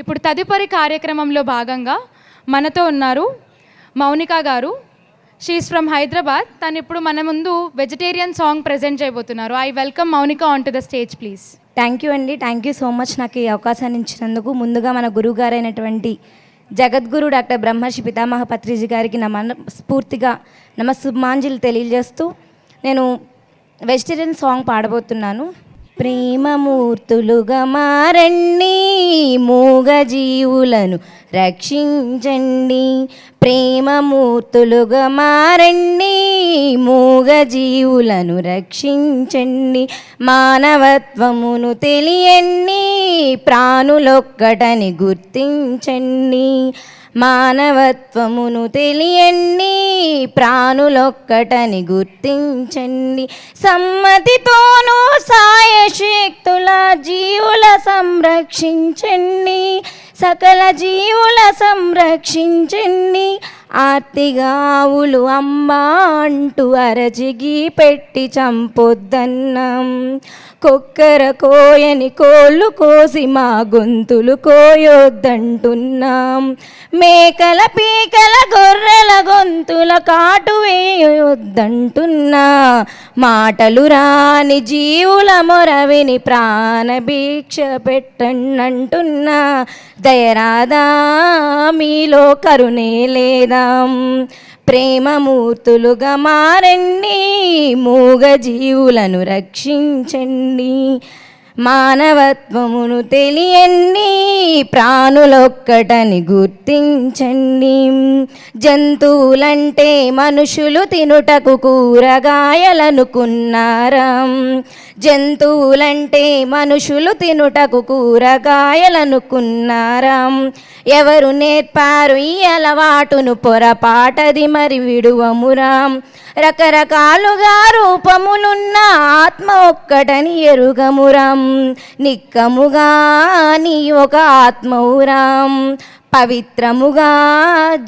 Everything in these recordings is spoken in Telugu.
ఇప్పుడు తదుపరి కార్యక్రమంలో భాగంగా మనతో ఉన్నారు మౌనిక గారు. షీఈస్ ఫ్రమ్ హైదరాబాద్ తను ఇప్పుడు మన ముందు వెజిటేరియన్ సాంగ్ ప్రజెంట్ చేయబోతున్నారు. I welcome Mounika on to the stage please thank you అండి థ్యాంక్ యూ సో మచ్ నాకు ఈ అవకాశాన్ని ఇచ్చినందుకు ముందుగా మన గురువు గారైనటువంటి జగద్గురు డాక్టర్ బ్రహ్మర్షి పితామహ పత్రిజీ గారికి నా మనస్ఫూర్తిగా నమస్సుమాంజలి తెలియజేస్తూ నేను వెజిటేరియన్ సాంగ్ పాడబోతున్నాను. ప్రేమమూర్తులుగా మారండి మూగజీవులను. రక్షించండి. ప్రేమమూర్తులుగా మారండి. మూగజీవులను రక్షించండి. మానవత్వమును తెలియండి. ప్రాణులొక్కటని గుర్తించండి. మానవత్వమును తెలియండి. ప్రాణులొక్కటని గుర్తించండి. సమ్మతితోనూ సాయశక్తుల జీవుల సంరక్షించండి. సకల జీవుల సంరక్షించండి. ఆర్తిగావులు అమ్మా అంటూ అరజిగి పెట్టి చంపొద్దన్నాం. కొక్కర కోయని కోళ్ళు కోసి మా గొంతులు కోయొద్దంటున్నాం. మేకల పీకల గొర్రెల గొంతుల కాటు వేయొద్దంటున్నా. మాటలు రాని జీవుల మొరవిని ప్రాణభిక్ష పెట్టండంటున్నా. దయరాదా మీలో కరుణే లేదా? ప్రేమమూర్తులుగా మారండి మూగజీవులను రక్షించండి మానవత్వమును తెలియండి ప్రాణులొక్కటని గుర్తించండి. జంతువులంటే మనుషులు తినుటకు కూరగాయలనుకున్నారా? జంతువులంటే మనుషులు తినుటకు కూరగాయలనుకున్నారా. ఎవరు నేర్పారు ఈ అలవాటును పొరపాటది మరి విడువమురా. రకరకాలుగా రూపములున్న ఆత్మ ఒక్కటని ఎరుగమురాం. నిక్కముగా నీ ఒక ఆత్మవురాం. పవిత్రముగా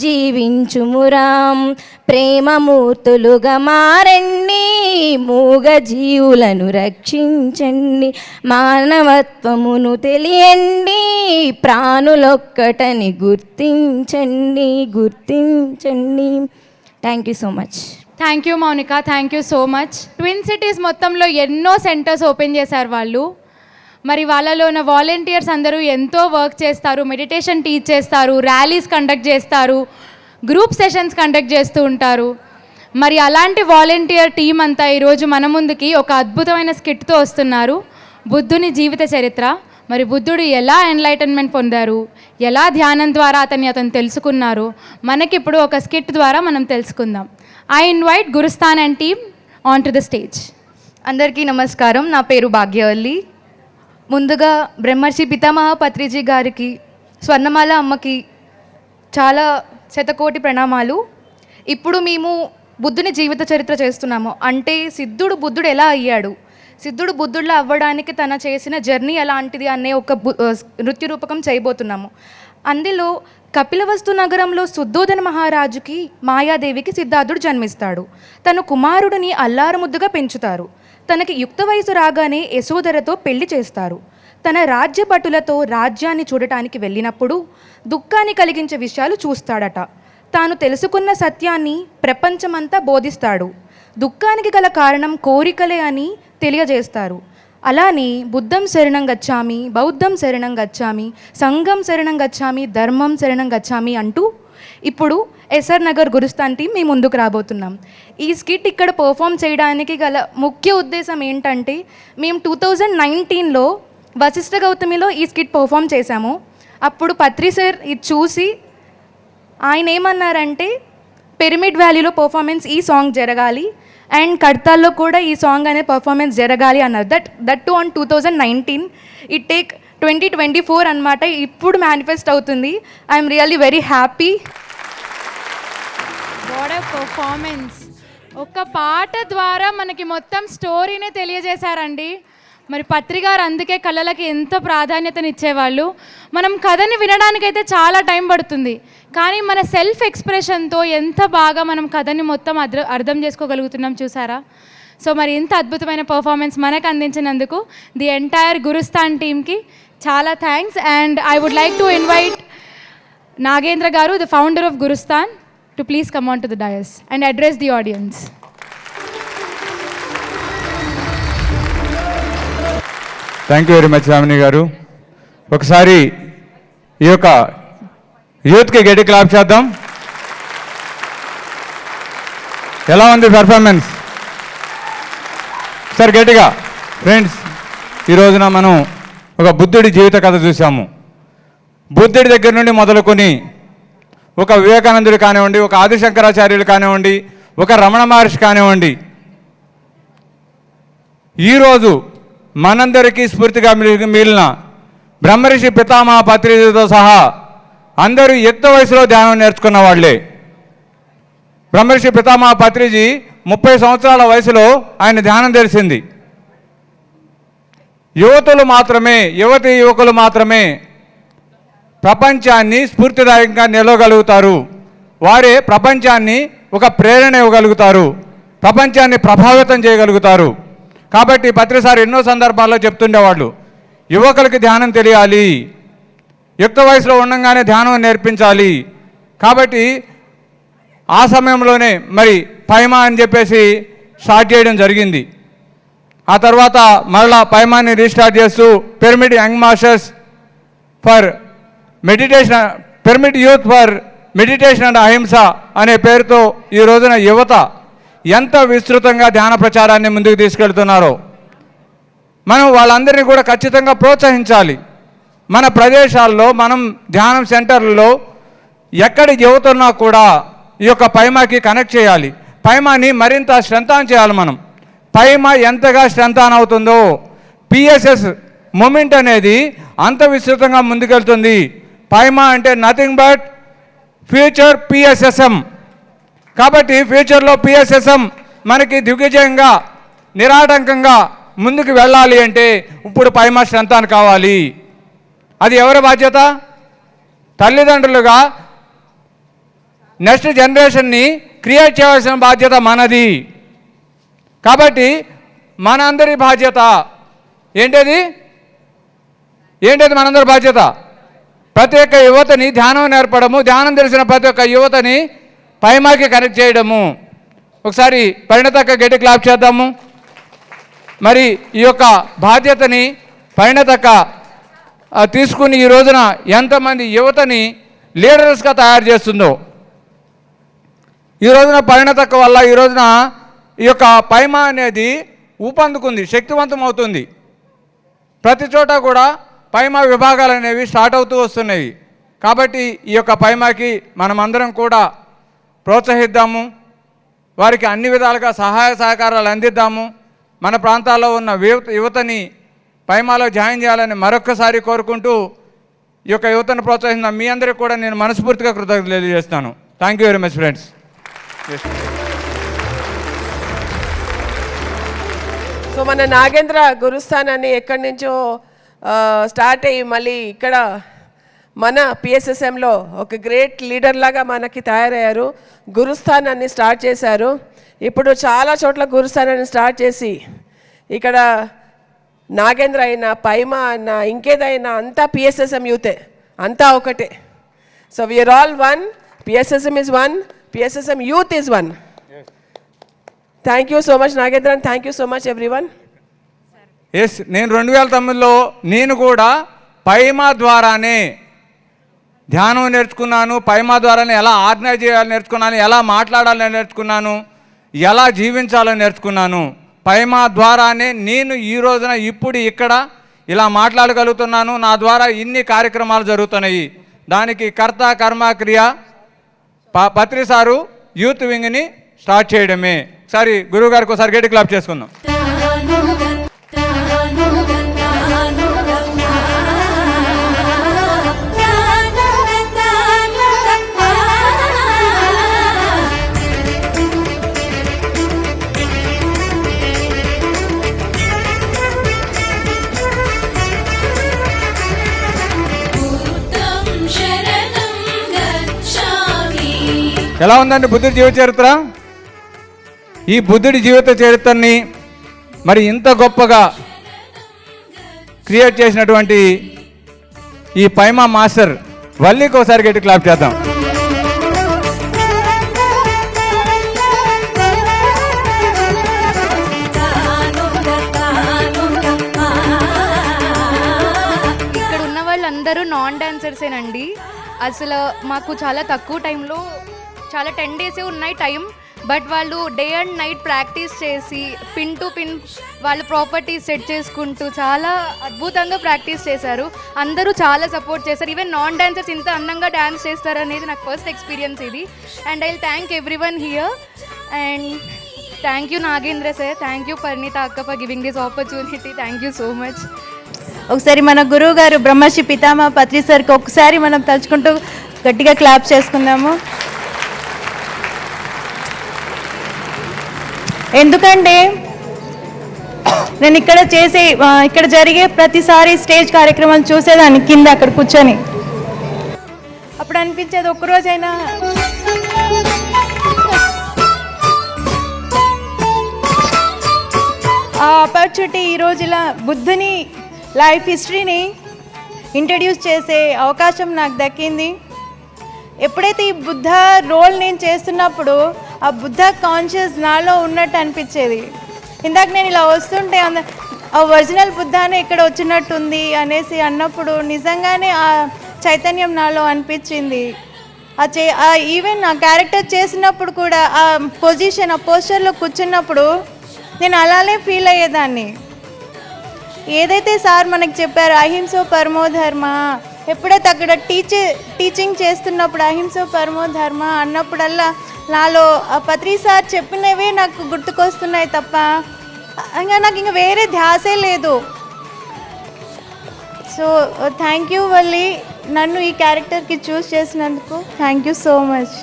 జీవించుమురాం. ప్రేమమూర్తులుగా మారండి మూగ జీవులను రక్షించండి మానవత్వమును తెలియండి ప్రాణులొక్కటని గుర్తించండి గుర్తించండి. Thank you so much thank you Mounika thank you so much twin cities మొత్తంలో ఎన్నో సెంటర్స్ ఓపెన్ చేశారు వాళ్ళు. మరి వాళ్ళలో ఉన్న వాలంటీర్స్ అందరూ ఎంతో వర్క్ చేస్తారు మెడిటేషన్ టీచ్ చేస్తారు ర్యాలీస్ కండక్ట్ చేస్తారు గ్రూప్ సెషన్స్ కండక్ట్ చేస్తూ ఉంటారు. మరి అలాంటి వాలంటీర్ టీం అంతా ఈరోజు మన ముందుకి ఒక అద్భుతమైన స్కిట్తో వస్తున్నారు. బుద్ధుని జీవిత చరిత్ర. మరి బుద్ధుడు ఎలా ఎన్లైటన్మెంట్ పొందారు? ఎలా ధ్యానం ద్వారా అతన్ని అతను తెలుసుకున్నారు? మనకిప్పుడు ఒక స్కిట్ ద్వారా మనం తెలుసుకుందాం. I invite Gurusthan and team on to the stage అందరికీ నమస్కారం. నా పేరు భాగ్యవల్లి. ముందుగా బ్రహ్మర్షి పితామహ పత్రిజీ గారికి స్వర్ణమాల అమ్మకి చాలా శతకోటి ప్రణామాలు. ఇప్పుడు మేము బుద్ధుని జీవిత చరిత్ర చేస్తున్నాము. అంటే సిద్ధుడు బుద్ధుడు ఎలా అయ్యాడు? సిద్ధుడు బుద్ధుడిలా అవ్వడానికి తన చేసిన జర్నీ ఎలాంటిది అనే ఒక నృత్య రూపకం చేయబోతున్నాము. అందులో కపిలవస్తు నగరంలో శుద్ధోదన మహారాజుకి మాయాదేవికి సిద్ధార్థుడు జన్మిస్తాడు. తన కుమారుడిని అల్లారముద్దుగా పెంచుతారు. తనకి యుక్త వయసు రాగానే యశోధరతో పెళ్ళి చేస్తారు. తన రాజ్యభటులతో రాజ్యాన్ని చూడటానికి వెళ్ళినప్పుడు దుఃఖాన్ని కలిగించే విషయాలు చూస్తాడట. తాను తెలుసుకున్న సత్యాన్ని ప్రపంచమంతా బోధిస్తాడు. దుఃఖానికి గల కారణం కోరికలే అని తెలియజేస్తారు. అలానే బుద్ధం శరణం గచ్చామి బౌద్ధం శరణం గచ్చామి సంఘం శరణం గచ్చామి ధర్మం శరణం గచ్చామి అంటూ ఇప్పుడు ఎస్ఆర్ నగర్ గురుస్థాన్ టీం మేము ముందుకు రాబోతున్నాం. ఈ స్కిట్ ఇక్కడ పర్ఫామ్ చేయడానికి గల ముఖ్య ఉద్దేశం ఏంటంటే మేము టూ థౌజండ్ నైన్టీన్లో వశిష్ఠ గౌతమిలో ఈ స్కిట్ పర్ఫామ్ చేశాము. అప్పుడు పత్రి సార్ ఇది చూసి ఆయన ఏమన్నారంటే పిరమిడ్ వ్యాలీలో పర్ఫార్మెన్స్ ఈ సాంగ్ జరగాలి అండ్ కడతాల్లో కూడా ఈ సాంగ్ అనే పర్ఫార్మెన్స్ జరగాలి అన్నారు. That that to on two thousand nineteen it take twenty twenty four అనమాట ఇప్పుడు మేనిఫెస్ట్ అవుతుంది. I'm really very happy what performance ఒక పాట ద్వారా మనకి మొత్తం స్టోరీనే తెలియజేశారండి. మరి పత్రికారు అందుకే కళలకి ఎంత ప్రాధాన్యతనిచ్చేవాళ్ళు. మనం కథని వినడానికైతే చాలా టైం పడుతుంది. కానీ మన సెల్ఫ్ ఎక్స్ప్రెషన్తో ఎంత బాగా మనం కథని మొత్తం అర్థ అర్థం చేసుకోగలుగుతున్నాం చూసారా? సో మరి ఇంత అద్భుతమైన పర్ఫార్మెన్స్ మనకు అందించినందుకు ది ఎంటైర్ గురుస్థాన్ టీమ్కి చాలా thanks and I would like to invite Nagendra garu the founder of Gurusthan to please come on to the dais and address the audience thank you very much Ramini garu ఒకసారి ఈ యొక్క యూత్కి గట్టి క్లాప్ చేద్దాం. ఎలా ఉంది పెర్ఫార్మెన్స్ సార్ గట్టిగా. ఫ్రెండ్స్ ఈ రోజున మనం ఒక బుద్ధుడి జీవిత కథ చూసాము బుద్ధుడి దగ్గర నుండి మొదలుకొని ఒక వివేకానందుడు కానివ్వండి ఒక ఆదిశంకరాచార్యులు కానివ్వండి ఒక రమణ మహర్షి కానివ్వండి ఈరోజు మనందరికీ స్ఫూర్తిగా మిగిలిన బ్రహ్మర్షి పితామహ పత్రికతో సహా అందరూ ఎత్తు వయసులో ధ్యానం నేర్చుకున్న వాళ్ళే. బ్రహ్మర్షి పితామహ పత్రిజీ ముప్పై సంవత్సరాల వయసులో ఆయన ధ్యానం తెలిసింది. యువతులు మాత్రమే యువతి యువకులు మాత్రమే ప్రపంచాన్ని స్ఫూర్తిదాయకంగా నిలవగలుగుతారు. వారే ప్రపంచాన్ని ఒక ప్రేరణ ఇవ్వగలుగుతారు. ప్రపంచాన్ని ప్రభావితం చేయగలుగుతారు. కాబట్టి పత్రిసారి ఎన్నో సందర్భాల్లో చెప్తుండేవాళ్ళు యువకులకి ధ్యానం తెలియాలి. యుక్త వయసులో ఉండగానే ధ్యానం నేర్పించాలి. కాబట్టి ఆ సమయంలోనే మరి పైమా అని చెప్పేసి స్టార్ట్ చేయడం జరిగింది. ఆ తర్వాత మరలా పైమాని రీస్టార్ట్ చేస్తూ pyramid young masters for meditation pyramid youth for meditation and Ahimsa అనే పేరుతో ఈ రోజున యువత ఎంత విస్తృతంగా ధ్యాన ప్రచారాన్ని ముందుకు తీసుకెళ్తున్నారో మనం వాళ్ళందరినీ కూడా ఖచ్చితంగా ప్రోత్సహించాలి. మన ప్రదేశాల్లో మనం ధ్యానం సెంటర్లలో ఎక్కడ యువత ఉన్నా కూడా ఈ యొక్క పైమాకి కనెక్ట్ చేయాలి. పైమాని మరింత శ్రంతాన్ చేయాలి మనం. పైమా ఎంతగా శ్రంతాన్ అవుతుందో పిఎస్ఎస్ మూమెంట్ అనేది అంత విస్తృతంగా ముందుకెళ్తుంది. పైమా అంటే నథింగ్ బట్ ఫ్యూచర్ పిఎస్ఎస్ఎం కాబట్టి ఫ్యూచర్లో పిఎస్ఎస్ఎం మనకి దిగ్విజయంగా నిరాటంకంగా ముందుకు వెళ్ళాలి అంటే ఇప్పుడు పైమా స్ట్రెంతాన్ కావాలి. అది ఎవరి బాధ్యత? తల్లిదండ్రులుగా నెక్స్ట్ జనరేషన్ని క్రియేట్ చేయవలసిన బాధ్యత మనది. కాబట్టి మనందరి బాధ్యత ఏంటది? ఏంటది మనందరి బాధ్యత? ప్రతి ఒక్క యువతని ధ్యానం నేర్పడము ధ్యానం తెలిసిన ప్రతి ఒక్క యువతని పైమాకి కనెక్ట్ చేయడము. ఒకసారి పరిణతక్క గట్టి క్లాప్ చేద్దాము. మరి ఈ యొక్క బాధ్యతని పరిణతక్క తీసుకుని ఈ రోజున ఎంతమంది యువతని లీడర్స్గా తయారు చేస్తుందో. ఈ రోజున పరిణతక్క వల్ల ఈ రోజున ఈ యొక్క పైమా అనేది ఊపందుకుంది శక్తివంతం అవుతుంది. ప్రతి చోట కూడా పైమా విభాగాలు అనేవి స్టార్ట్ అవుతూ వస్తున్నాయి. కాబట్టి ఈ యొక్క పైమాకి మనమందరం కూడా ప్రోత్సహిద్దాము. వారికి అన్ని విధాలుగా సహాయ సహకారాలు అందిద్దాము. మన ప్రాంతాల్లో ఉన్న యువత యువతని పైమాలో జాయిన్ చేయాలని మరొక్కసారి కోరుకుంటూ ఈ యొక్క యువతను ప్రోత్సహిస్తున్న మీ అందరికీ కూడా నేను మనస్ఫూర్తిగా కృతజ్ఞతలు తెలియజేస్తాను. Thank you very much friends so మన నాగేంద్ర గురుస్థాన్ అని ఎక్కడి నుంచో స్టార్ట్ అయ్యి మళ్ళీ ఇక్కడ మన పిఎస్ఎస్ఎంలో ఒక గ్రేట్ లీడర్ లాగా మనకి తయారయ్యారు. గురుస్థాన్ అని స్టార్ట్ చేశారు. ఇప్పుడు చాలా చోట్ల గురుస్థాన్ అని స్టార్ట్ చేసి ఇక్కడ నాగేంద్ర అయినా పైమా అయినా ఇంకేదైనా అంతా పిఎస్ఎస్ఎం యూతే అంతా ఒకటే. So we are all one PSSM is one PSSM youth is one thank you so much Nagendra thank you so much every yes నేను రెండు వేల తొమ్మిదిలో నేను కూడా పైమా ద్వారానే ధ్యానం నేర్చుకున్నాను. పైమా ద్వారానే ఎలా ఆర్గనైజ్ చేయాలని నేర్చుకున్నాను ఎలా మాట్లాడాలని నేర్చుకున్నాను ఎలా జీవించాలో నేర్చుకున్నాను. పైమా ద్వారానే నేను ఈ రోజున ఇప్పుడు ఇక్కడ ఇలా మాట్లాడగలుగుతున్నాను. నా ద్వారా ఇన్ని కార్యక్రమాలు జరుగుతున్నాయి. దానికి కర్త కర్మ క్రియ ప పత్రి సారు యూత్ వింగ్ని స్టార్ట్ చేయడమే. సరే గురువు గారికి ఒకసారి గేటు క్లాప్ చేసుకుందాం. ఎలా ఉందండి బుద్ధుడి జీవిత చరిత్ర? ఈ బుద్ధుడి జీవిత చరిత్రని మరి ఇంత గొప్పగా క్రియేట్ చేసినటువంటి ఈ పైమా మాస్టర్ వల్లికి ఒకసారి గట్టి క్లాప్ చేద్దాం. ఇక్కడ ఉన్న వాళ్ళందరూ నాన్ డాన్సర్సేనండి. అసలు మాకు చాలా తక్కువ టైంలో చాలా టెన్ డేసే ఉన్నాయి టైం బట్ వాళ్ళు డే అండ్ నైట్ ప్రాక్టీస్ చేసి పిన్ టు పిన్ వాళ్ళ ప్రాపర్టీస్ సెట్ చేసుకుంటూ చాలా అద్భుతంగా ప్రాక్టీస్ చేశారు. అందరూ చాలా సపోర్ట్ చేశారు. ఈవెన్ నాన్ డాన్సర్స్ ఇంత అందంగా డ్యాన్స్ చేస్తారు అనేది నాకు ఫస్ట్ ఎక్స్పీరియన్స్ ఇది. And I thank every one here and thank you Nagendra sir thank you Parineeta అక్క for giving this opportunity thank you so much ఒకసారి మన గురువు గారు బ్రహ్మశ్రీ పితామ పత్రి సార్కి ఒకసారి మనం తలుచుకుంటూ గట్టిగా క్లాప్ చేసుకుందాము. ఎందుకంటే నేను ఇక్కడ చేసే ఇక్కడ జరిగే ప్రతిసారి స్టేజ్ కార్యక్రమాలు చూసేదాన్ని కింద అక్కడ కూర్చొని. అప్పుడు అనిపించేది ఒక్కరోజైనా ఆ ఆపర్చునిటీ ఈరోజు ఇలా బుద్ధుని లైఫ్ హిస్టరీని ఇంట్రడ్యూస్ చేసే అవకాశం నాకు దక్కింది. ఎప్పుడైతే ఈ బుద్ధ రోల్ నేను చేస్తున్నప్పుడు ఆ బుద్ధ కాన్షియస్ నాలో ఉన్నట్టు అనిపించేది. ఇందాక నేను ఇలా వస్తుంటే అంద ఆ ఒరిజినల్ బుద్ధానే ఇక్కడ వచ్చినట్టుంది అనేసి అన్నప్పుడు నిజంగానే ఆ చైతన్యం నాలో అనిపించింది. ఆ చే ఆ ఈవెన్ ఆ క్యారెక్టర్ చేసినప్పుడు కూడా ఆ పొజిషన్ ఆ పోస్చర్లో కూర్చున్నప్పుడు నేను అలానే ఫీల్ అయ్యేదాన్ని. ఏదైతే సార్ మనకు చెప్పారు అహింసో పరమో ధర్మ ఎప్పుడైతే అక్కడ టీచర్ టీచింగ్ చేస్తున్నప్పుడు అహింసో పరమో ధర్మ అన్నప్పుడల్లా నాలో ఆ పత్రి సార్ చెప్పినవే నాకు గుర్తుకొస్తున్నాయి తప్ప ఇంకా నాకు ఇంకా వేరే ధ్యాసే లేదు. So thank you Valli. నన్ను ఈ క్యారెక్టర్కి చూస్ చేసినందుకు థ్యాంక్ యూ సో మచ్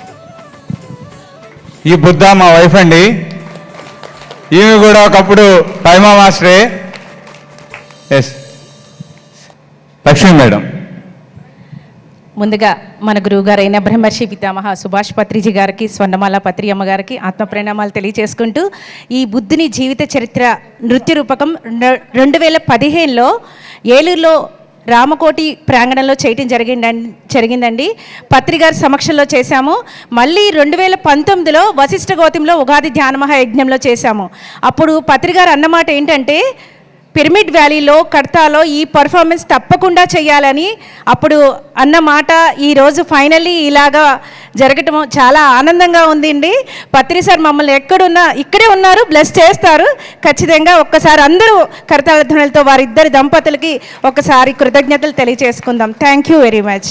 ఈ బుద్ధ మా వైఫ్ అండి. ఈమె కూడా ఒకప్పుడు పైమా మాస్టరే ఎస్ లక్ష్మీ మేడం. ముందుగా మన గురువుగారైన బ్రహ్మర్షి పితామహ సుభాష్ పత్రిజీ గారికి స్వర్ణమాల పత్రి అమ్మగారికి ఆత్మ ప్రణామాలు తెలియచేసుకుంటూ ఈ బుద్ధుని జీవిత చరిత్ర నృత్య రూపకం రెండు వేల పదిహేనులో ఏలూరులో రామకోటి ప్రాంగణంలో చేయటం జరిగిందండి. జరిగిందండి పత్రిగారి సమక్షంలో చేశాము. మళ్ళీ రెండు వేల పంతొమ్మిదిలో వశిష్ఠ గౌతంలో ఉగాది ధ్యాన మహాయజ్ఞంలో చేశాము. అప్పుడు పత్రిగారు అన్నమాట ఏంటంటే పిరమిడ్ వ్యాలీలో కడతాలో ఈ పర్ఫార్మెన్స్ తప్పకుండా చేయాలని అప్పుడు అన్న మాట ఈరోజు ఫైనల్లీ ఇలాగా జరగటం చాలా ఆనందంగా ఉందండి. పత్రి సార్ మమ్మల్ని ఎక్కడున్నా ఇక్కడే ఉన్నారు బ్లెస్ చేస్తారు. ఖచ్చితంగా ఒక్కసారి అందరూ కరతాళ వారిద్దరి దంపతులకి ఒకసారి కృతజ్ఞతలు తెలియజేసుకుందాం. Thank you very much